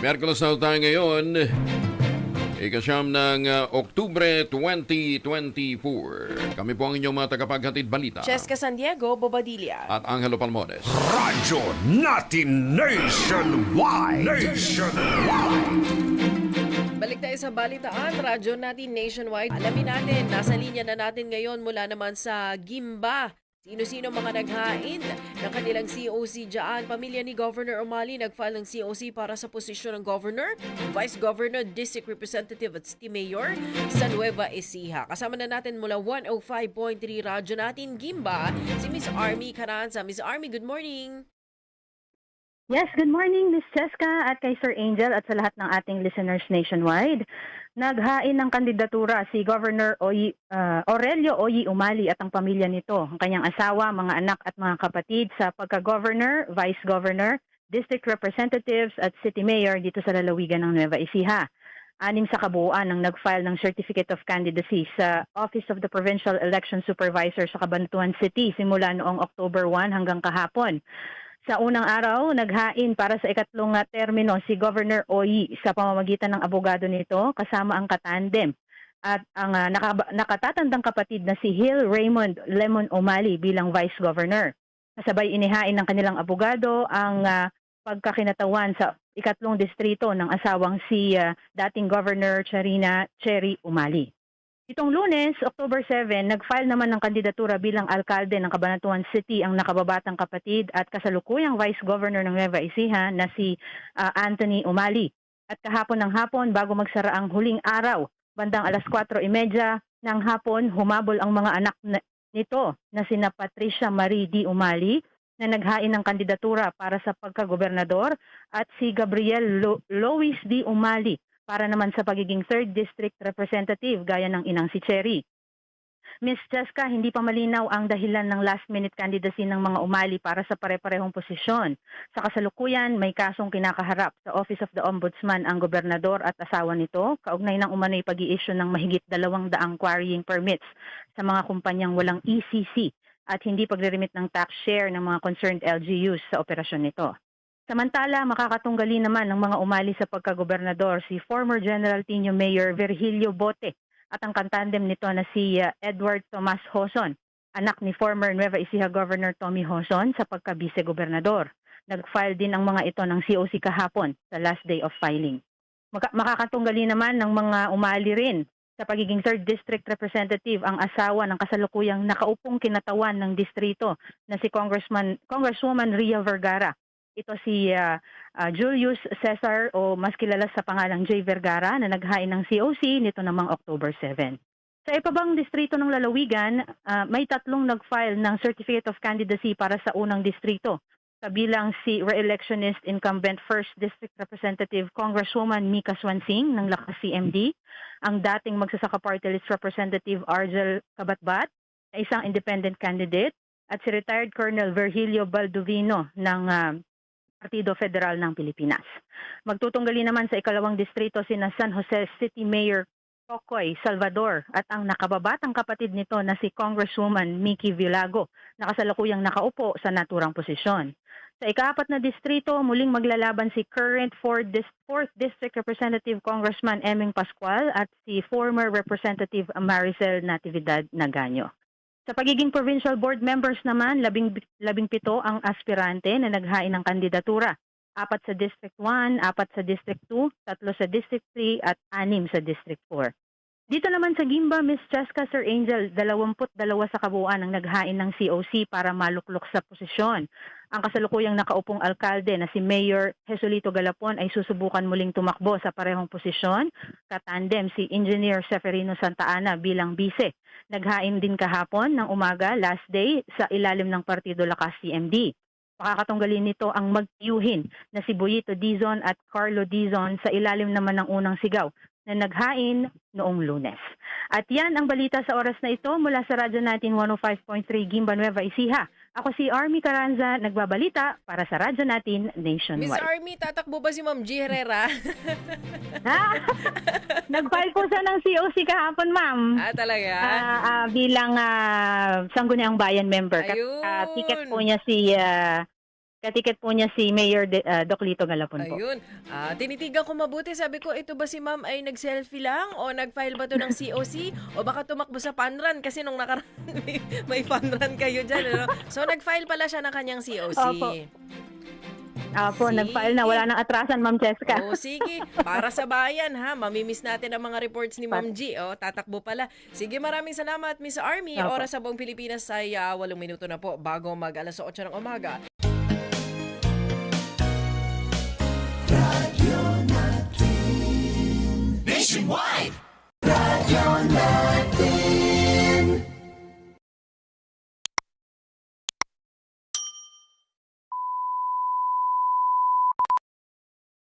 Merkulas na tayo ngayon. Ikasyam ng uh, Oktubre 2024. Kami po ang inyong mga tagapaghatid balita. Cheska San Diego, Bobadilla. At Angelo Palmones. Radyo natin nationwide. Nationwide. Balik tayo sa balitaan, radyo natin nationwide. Alamin natin, nasa linya na natin ngayon mula naman sa Gimba. Sino-sino mga naghain ng kanilang COC dyan? Pamilya ni Governor Umali nag-file ng COC para sa posisyon ng Governor, Vice Governor, District Representative at City Mayor sa Nueva Ecija. Kasama na natin mula 105.3 radyo natin Gimba, si Miss Army Caranza. Miss Army, good morning! Yes, good morning, Miss Cheska at kay Sir Angel at sa lahat ng ating listeners nationwide. Naghain ng kandidatura si Governor Oyi, uh, Aurelio Oyi Umali at ang pamilya nito, ang kanyang asawa, mga anak at mga kapatid sa pagka-governor, vice governor, district representatives at city mayor dito sa lalawigan ng Nueva Ecija. Anim sa kabuuan ang nag-file ng Certificate of Candidacy sa Office of the Provincial Election Supervisor sa Cabanatuan City simula noong October 1 hanggang kahapon. Sa unang araw, naghain para sa ikatlong uh, termino si Governor Oyi sa pamamagitan ng abogado nito kasama ang katandem at ang uh, naka- nakatatandang kapatid na si Hill Raymond Lemon O'Malley bilang Vice Governor. Kasabay inihain ng kanilang abogado ang uh, pagkakinatawan sa ikatlong distrito ng asawang si uh, dating Governor Charina Cherry Umali. Itong lunes, October 7, nag-file naman ng kandidatura bilang alkalde ng Cabanatuan City ang nakababatang kapatid at kasalukuyang Vice Governor ng Nueva Ecija na si uh, Anthony Umali. At kahapon ng hapon, bago magsara ang huling araw, bandang alas 4.30 ng hapon, humabol ang mga anak na- nito na sina Patricia Marie D. Umali na naghain ng kandidatura para sa pagkagobernador at si Gabriel Lo- Lois D. Umali para naman sa pagiging 3rd District Representative gaya ng inang si Cherry. Ms. Cheska, hindi pa malinaw ang dahilan ng last-minute candidacy ng mga umali para sa pare-parehong posisyon. Sa kasalukuyan, may kasong kinakaharap sa Office of the Ombudsman ang gobernador at asawa nito, kaugnay ng umano'y pag issue ng mahigit dalawang daang quarrying permits sa mga kumpanyang walang ECC at hindi pagre-remit ng tax share ng mga concerned LGUs sa operasyon nito. Samantala, makakatunggali naman ng mga umali sa pagkagobernador si former General Tino Mayor Virgilio Bote at ang kantandem nito na si uh, Edward Tomas Hoson, anak ni former Nueva Ecija Governor Tommy Hoson sa pagka-vice-gobernador. Nag-file din ang mga ito ng COC kahapon sa last day of filing. Maka- makakatunggali naman ng mga umali rin sa pagiging 3rd District Representative ang asawa ng kasalukuyang nakaupong kinatawan ng distrito na si Congressman Congresswoman Ria Vergara ito si uh, uh, Julius Cesar o mas kilala sa pangalang J. Vergara na naghain ng COC nito namang October 7. Sa ibabang distrito ng lalawigan, uh, may tatlong nag-file ng Certificate of Candidacy para sa unang distrito. Kabilang si re-electionist incumbent 1st District Representative Congresswoman Mika Swansing ng Lakas CMD, ang dating magsasaka party list Representative Argel Kabatbat, isang independent candidate, at si retired Colonel Virgilio Baldovino ng uh, Partido Federal ng Pilipinas. Magtutunggali naman sa ikalawang distrito sina San Jose City Mayor Kokoy Salvador at ang nakababatang kapatid nito na si Congresswoman Mickey Villago na kasalukuyang nakaupo sa naturang posisyon. Sa ikaapat na distrito, muling maglalaban si current 4th, Dis- 4th District Representative Congressman Eming Pascual at si former Representative Maricel Natividad Naganyo. Sa pagiging provincial board members naman, labing, labing pito ang aspirante na naghain ng kandidatura. Apat sa District 1, apat sa District 2, tatlo sa District 3 at anim sa District 4. Dito naman sa Gimba, Miss Cheska Sir Angel, 22 sa kabuuan ang naghain ng COC para maluklok sa posisyon. Ang kasalukuyang nakaupong alkalde na si Mayor Jesulito Galapon ay susubukan muling tumakbo sa parehong posisyon. Katandem si Engineer Seferino Santa Ana bilang bise. Naghain din kahapon ng umaga, last day, sa ilalim ng Partido Lakas CMD. Pakakatunggalin nito ang magtiyuhin na si Boyito Dizon at Carlo Dizon sa ilalim naman ng unang sigaw na naghain noong lunes. At yan ang balita sa oras na ito mula sa radyo natin 105.3 Gimba Nueva Ecija. Ako si Army Caranza, nagbabalita para sa radyo natin Miss nationwide. Army, tatakbo ba si Ma'am G. Herrera? Nag-file po siya ng COC kahapon, ma'am. ah, talaga? Ah, ah, bilang uh, Sangguniang Bayan member. Kat- Ayun. ah, ticket po niya si ah, Katiket po niya si Mayor De, ah, Doc Lito Galapon po. Ayun. Ah, tinitigan ko mabuti. Sabi ko, ito ba si ma'am ay nag-selfie lang? O nag-file ba to ng COC? O baka tumakbo sa panran? Kasi nung nakaraan, may, may panran kayo dyan. Ano? So, nag-file pala siya ng kanyang COC. Opo. Apo, Sige. nag-file na. Wala nang atrasan, Ma'am Cheska. O, sige. Para sa bayan, ha? Mamimiss natin ang mga reports ni Ma'am G. O, tatakbo pala. Sige, maraming salamat, Miss Army. Opo. Oras sa buong Pilipinas ay ah, walong minuto na po bago mag alas 8 ng umaga. wide.